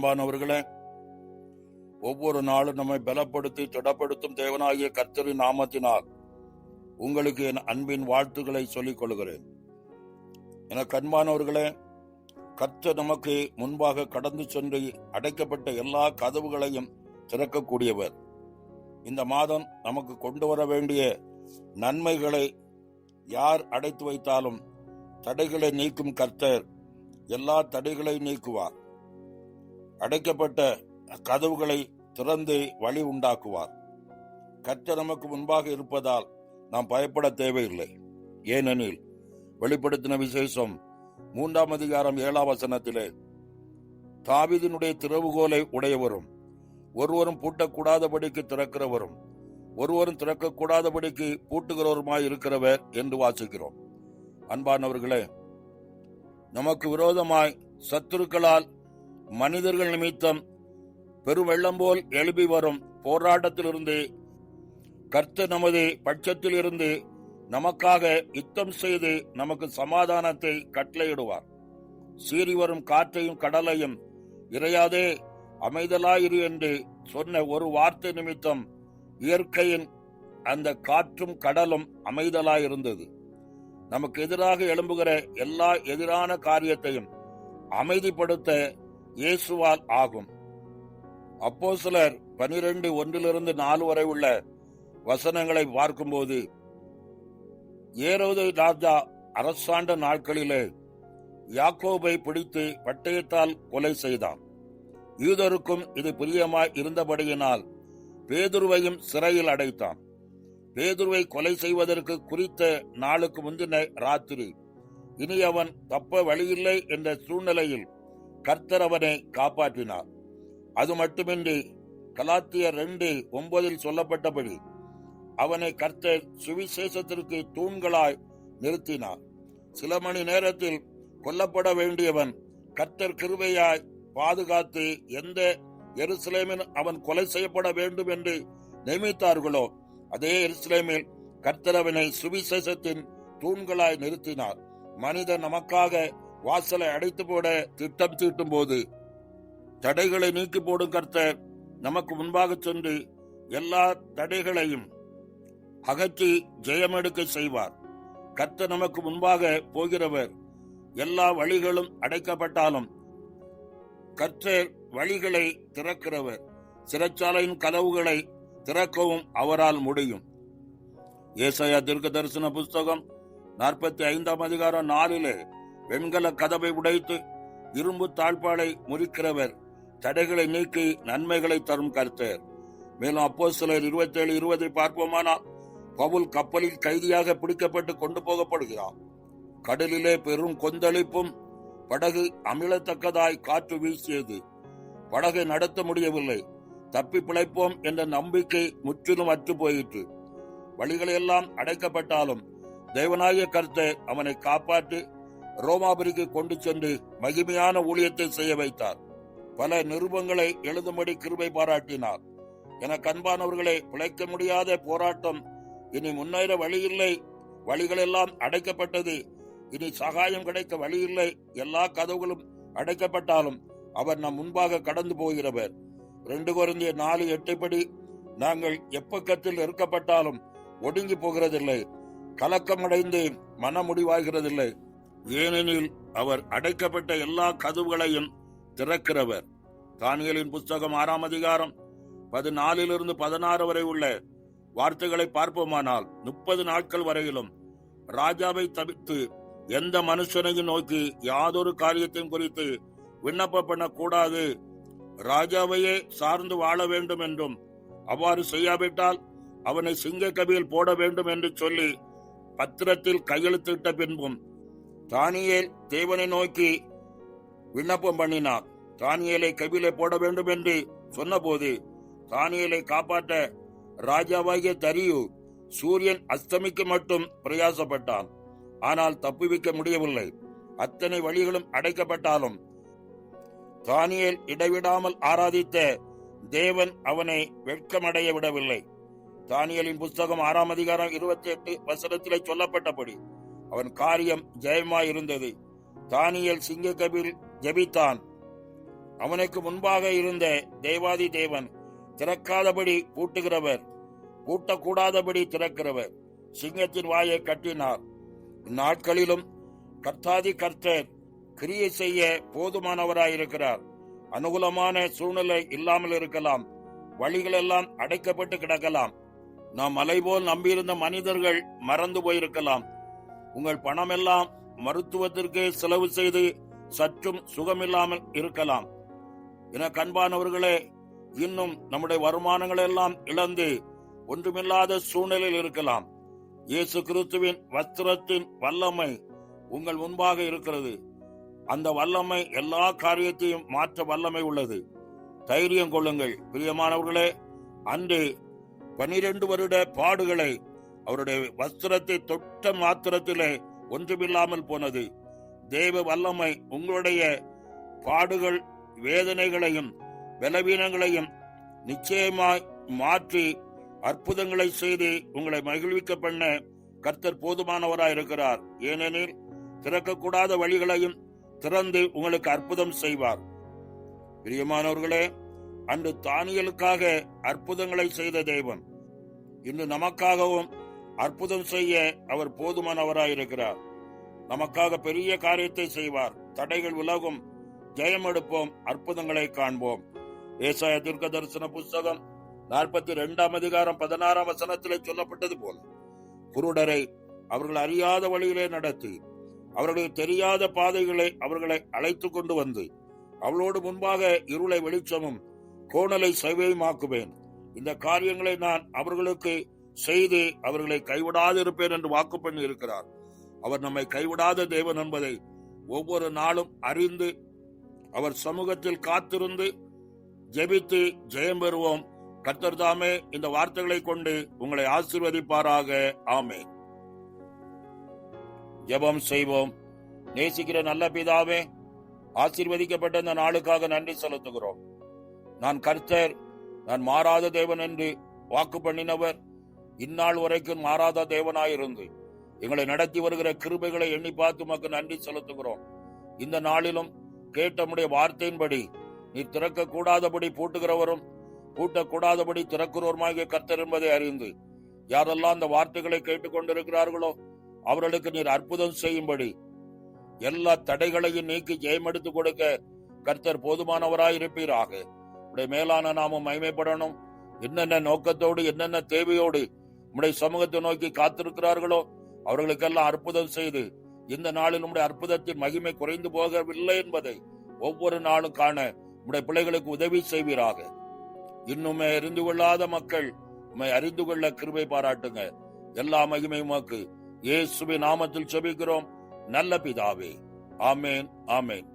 அன்பானவர்களே ஒவ்வொரு நாளும் நம்மை பலப்படுத்தி திடப்படுத்தும் தேவனாகிய கர்த்தரின் நாமத்தினால் உங்களுக்கு என் அன்பின் வாழ்த்துக்களை சொல்லிக் கொள்கிறேன். எனக்கு அன்பானவர்களே கர்த்தர் நமக்கு முன்பாக கடந்து சென்று அடைக்கப்பட்ட எல்லா கதவுகளையும் திறக்கக்கூடியவர். இந்த மாதம் நமக்கு கொண்டு வர வேண்டிய நன்மைகளை யார் அடைத்து வைத்தாலும் தடைகளை நீக்கும் கர்த்தர் எல்லா தடைகளை நீக்குவார். அடைக்கப்பட்ட கதவுகளை திறந்து வழி உண்டாக்குவார். கர்த்தர் நமக்கு முன்பாக இருப்பதால் நாம் பயப்பட தேவையில்லை. ஏனெனில் வெளிப்படுத்தின விசேஷம் மூன்றாம் அதிகாரம் ஏழாம் வசனத்திலே தாவிதினுடைய திறவுகோலை உடையவரும் ஒருவரும் பூட்டக்கூடாதபடிக்கு திறக்கிறவரும் ஒருவரும் திறக்கக்கூடாதபடிக்கு பூட்டுகிறவருமாய் இருக்கிறவர் என்று வாசிக்கிறோம். அன்பானவர்களே நமக்கு விரோதமாய் சத்துருக்களால் மனிதர்கள் நிமித்தம் பெருவெள்ளம் போல் எழுப்பி வரும் போராட்டத்திலிருந்து கர்த்த நமது பட்சத்தில் இருந்து நமக்காக யுத்தம் செய்து நமக்கு சமாதானத்தை கட்டளையிடுவார். சீறி வரும் காற்றையும் கடலையும் இறையாதே அமைதலாயிரு என்று சொன்ன ஒரு வார்த்தை நிமித்தம் இயற்கையின் அந்த காற்றும் கடலும் அமைதலாயிருந்தது. நமக்கு எதிராக எழும்புகிற எல்லா எதிரான காரியத்தையும் அமைதிப்படுத்த இயேசுவால் ஆகும். அப்போ சிலர் பனிரெண்டு ஒன்றிலிருந்து நாலு வரை உள்ள வசனங்களை பார்க்கும்போது ஏரோது ராஜா அரசாண்ட நாட்களிலே யாக்கோபை பிடித்து பட்டயத்தால் கொலை செய்தான். யூதருக்கும் இது பிரியமாய் இருந்தபடியினால் பேதுருவையும் சிறையில் அடைத்தான். பேதுருவை கொலை செய்வதற்கு குறித்த நாளுக்கு முந்தின ராத்திரி இனி அவன் தப்ப வழியில்லை என்ற சூழ்நிலையில் கர்த்தர் அவனை காப்பாற்றினார். அது மட்டுமின்றி கலாத்தியர் ரெண்டு ஒன்பதில் சொல்லப்பட்டபடி அவனை கர்த்தர் சுவிசேஷத்திற்கு தூண்களாய் நிறுத்தினார். சில மணி நேரத்தில் கொல்லப்பட வேண்டியவன் கர்த்தர் கிருபையாய் பாதுகாத்து எந்த எருசலேமில் அவன் கொலை செய்யப்பட வேண்டும் என்று நியமித்தார்களோ அதே எருசலேமில் கர்த்தர் அவனை சுவிசேஷத்தின் தூண்களாய் நிறுத்தினார். மனிதன் நமக்காக வாசலை அடைத்து போட திட்டம் தீட்டும் போது தடைகளை நீக்கி போடும் கர்த்தர் நமக்கு முன்பாக சென்று எல்லா தடைகளையும் அகற்றி ஜெயமெடுக்க செய்வார். கர்த்தர் நமக்கு முன்பாக போகிறவர் எல்லா வழிகளும் அடைக்கப்பட்டாலும் கர்த்தர் வழிகளை திறக்கிறவர். சிறைச்சாலையின் கதவுகளை திறக்கவும் அவரால் முடியும். ஏசையா தீர்க்க தரிசன புஸ்தகம் நாற்பத்தி ஐந்தாம் அதிகாரம் நாலிலே வெண்கல கதவை உடைத்து இரும்பு தாழ்பாலை முறிக்கிறவர் தடைகளை நீக்கி நன்மைகளை தரும் கருத்தர். மேலும் அப்போ சிலர் இருபத்தி ஏழு இருபதை பார்ப்போமானால் பவுல் கப்பலில் கைதியாக பிடிக்கப்பட்டு கொண்டு போகப்படுகிறார். கடலிலே பெரும் கொந்தளிப்பும் படகு அமிழத்தக்கதாய் காற்று வீசியது. படகை நடத்த முடியவில்லை. தப்பி பிழைப்போம் என்ற நம்பிக்கை முற்றிலும் அற்று போயிற்று. வழிகளெல்லாம் அடைக்கப்பட்டாலும் தேவனாய கருத்தை அவனை காப்பாற்றி ரோமாபுரிக்கு கொண்டு சென்று மகிமையான ஊழியத்தை செய்ய வைத்தார். பல நிருபங்களை எழுதும்படி கிருபை பாராட்டினார். என கண்பானவர்களை பிழைக்க முடியாத போராட்டம். இனி முன்னேற வழியில்லை. வழிகளெல்லாம் அடைக்கப்பட்டது. இனி சகாயம் கிடைக்க வழியில்லை. எல்லா கதவுகளும் அடைக்கப்பட்டாலும் அவர் நம் முன்பாக கடந்து போகிறவர். ரெண்டு குறைந்த நாலு எட்டுப்படி நாங்கள் எப்பக்கத்தில் இருக்கப்பட்டாலும் ஒடுங்கி போகிறதில்லை. கலக்கமடைந்து மன முடிவாகிறதில்லை ஏனெனில் அவர் அடைக்கப்பட்ட எல்லா கதவுகளையும் திறக்கிறவர். தானியலின் புஸ்தகம் ஆறாம் அதிகாரம் பதினாலிலிருந்து பதினாறு வரை உள்ள வார்த்தைகளை பார்ப்போமானால் முப்பது நாட்கள் வரையிலும் ராஜாவை தவிர்த்து எந்த மனுஷனையும் நோக்கி யாதொரு காரியத்தையும் குறித்து விண்ணப்ப பண்ணக்கூடாது ராஜாவையே சார்ந்து வாழ வேண்டும் என்றும் அவ்வாறு செய்யாவிட்டால் அவனை சிங்க கபியில் போட வேண்டும் என்று சொல்லி பத்திரத்தில் கையெழுத்திட்ட பின்பும் தானியேல் தேவனை நோக்கி விண்ணப்பம் பண்ணினார். தானியலை கபிலே போட வேண்டும் என்று சொன்னபோது தானியலை காப்பாற்ற ராஜாவாகிய தரியு சூரியன் அஸ்தமிக்க மட்டும் பிரயாசப்பட்டான். ஆனால் தப்புவிக்க முடியவில்லை. அத்தனை வழிகளும் அடைக்கப்பட்டாலும் தானியேல் இடைவிடாமல் ஆராதித்த தேவன் அவனை வெட்கமடைய விடவில்லை. தானியலின் புஸ்தகம் ஆறாம் அதிகாரம் இருபத்தி எட்டு வசனத்திலே சொல்லப்பட்டபடி அவன் காரியம் ஜெயமாயிருந்தது. தானியல் சிங்கக்கபில் ஜெபித்தான். அவனுக்கு முன்பாக இருந்த தேவாதி தேவன் திறக்காதபடி பூட்டுகிறவர் பூட்டக்கூடாதபடி திறக்கிறவர் சிங்கத்தின் வாயை கட்டினார். இந்நாட்களிலும் கர்த்தாதி கர்த்தர் கிரியை செய்ய போதுமானவராயிருக்கிறார். அனுகூலமான சூழ்நிலை இல்லாமல் இருக்கலாம் வழிகள் எல்லாம் அடைக்கப்பட்டு கிடக்கலாம். நாம் மலை போல் நம்பியிருந்த மனிதர்கள் மறந்து போயிருக்கலாம். உங்கள் பணமெல்லாம் மருத்துவத்திற்கு செலவு செய்து சற்றும் சுகமில்லாமல் இருக்கலாம். என கண்பானவர்களே இன்னும் நம்முடைய வருமானங்கள் எல்லாம் இழந்து ஒன்றுமில்லாத சூழ்நிலையில் இருக்கலாம். இயேசு கிறிஸ்துவின் வஸ்திரத்தின் வல்லமை உங்கள் முன்பாக இருக்கிறது. அந்த வல்லமை எல்லா காரியத்தையும் மாற்ற வல்லமை உள்ளது. தைரியம் கொள்ளுங்கள். பிரியமானவர்களே அன்று பனிரெண்டு வருட பாடுகளை அவருடைய வஸ்திரத்தை தொட்ட மாத்திரத்திலே ஒன்றுமில்லாமல் போனது. தேவ வல்லமை உங்களுடைய பாடுகள் வேதனைகளையும் பலவீனங்களையும் நிச்சயமாய் மாற்றி அற்புதங்களை செய்து உங்களை மகிழ்விக்க பண்ண கர்த்தர் போதுமானவராய் இருக்கிறார். ஏனெனில் திறக்கக்கூடாத வழிகளையும் திறந்து உங்களுக்கு அற்புதம் செய்வார். பிரியமானவர்களே அன்று தானியலுக்காக அற்புதங்களை செய்த தெய்வம் இன்று நமக்காகவும் அற்புதம் செய்ய அவர் போதுமானவராயிருக்கிறார். நமக்காக பெரிய காரியத்தை செய்வார். தடைகள் விலகும். ஜெயம் எடுப்போம். அற்புதங்களை காண்போம். ஏசாய துர்க்க தரிசன புஸ்தகம் நாற்பத்தி இரண்டாம் அதிகாரம் பதினாறாம் வசனத்திலே சொல்லப்பட்டது போல குருடரை அவர்கள் அறியாத வழியிலே நடத்தி அவர்களுக்கு தெரியாத பாதைகளை அவர்களை அழைத்து கொண்டு வந்து அவளோடு முன்பாக இருளை வெளிச்சமும் கோணலை செவையுமாக்குவேன். இந்த காரியங்களை நான் அவர்களுக்கு செய்து அவர்களை கைவிடாது இருப்பேன் என்று வாக்கு பண்ணி இருக்கிறார். அவர் நம்மை கைவிடாத தேவன் என்பதை ஒவ்வொரு நாளும் அறிந்து அவர் சமூகத்தில் காத்திருந்து ஜெபித்து ஜெயம் பெறுவோம். கத்தர் தாமே இந்த வார்த்தைகளை கொண்டு உங்களை ஆசிர்வதிப்பாராக. ஆமே ஜெபம் செய்வோம். நேசிக்கிற நல்ல பிதாவே ஆசீர்வதிக்கப்பட்ட இந்த நாளுக்காக நன்றி செலுத்துகிறோம். நான் கர்த்தர் நான் மாறாத தேவன் என்று வாக்கு பண்ணினவர் இந்நாள் வரைக்கும் மாறாத தேவனாயிருந்து எங்களை நடத்தி வருகிற கிருபைகளை எண்ணி பார்த்து உமக்கு நன்றி செலுத்துகிறோம். இந்த நாளிலும் கேட்டமுடைய வார்த்தையின்படி நீர் திறக்க கூடாதபடி பூட்டுகிறவரும் பூட்டக்கூடாதபடி திறக்கிறவருமாகிய கர்த்தர் என்பதை அறிந்து யாரெல்லாம் அந்த வார்த்தைகளை கேட்டுக்கொண்டிருக்கிறார்களோ அவர்களுக்கு நீர் அற்புதம் செய்யும்படி எல்லா தடைகளையும் நீக்கி ஜெயமெடுத்து கொடுக்க கர்த்தர் போதுமானவராய் இருப்பீராக உடைய மேலான நாமும் மகிமைப்படணும். என்னென்ன நோக்கத்தோடு என்னென்ன தேவையோடு உம்முடைய சமூகத்தை நோக்கி காத்திருக்கிறார்களோ அவர்களுக்கெல்லாம் அற்புதம் செய்து இந்த நாளில் உம்முடைய அற்புதத்தின் மகிமை குறைந்து போகவில்லை என்பதை ஒவ்வொரு நாளும் காண உம்முடைய பிள்ளைகளுக்கு உதவி செய்வீராக. இன்னுமே அறிந்து கொள்ளாத மக்கள் உம்மை அறிந்து கொள்ள கிருபை பாராட்டுங்க. எல்லா மகிமை இயேசுவி இயேசுவின் நாமத்தில் செபிக்கிறோம். நல்ல பிதாவே. ஆமேன் ஆமேன்.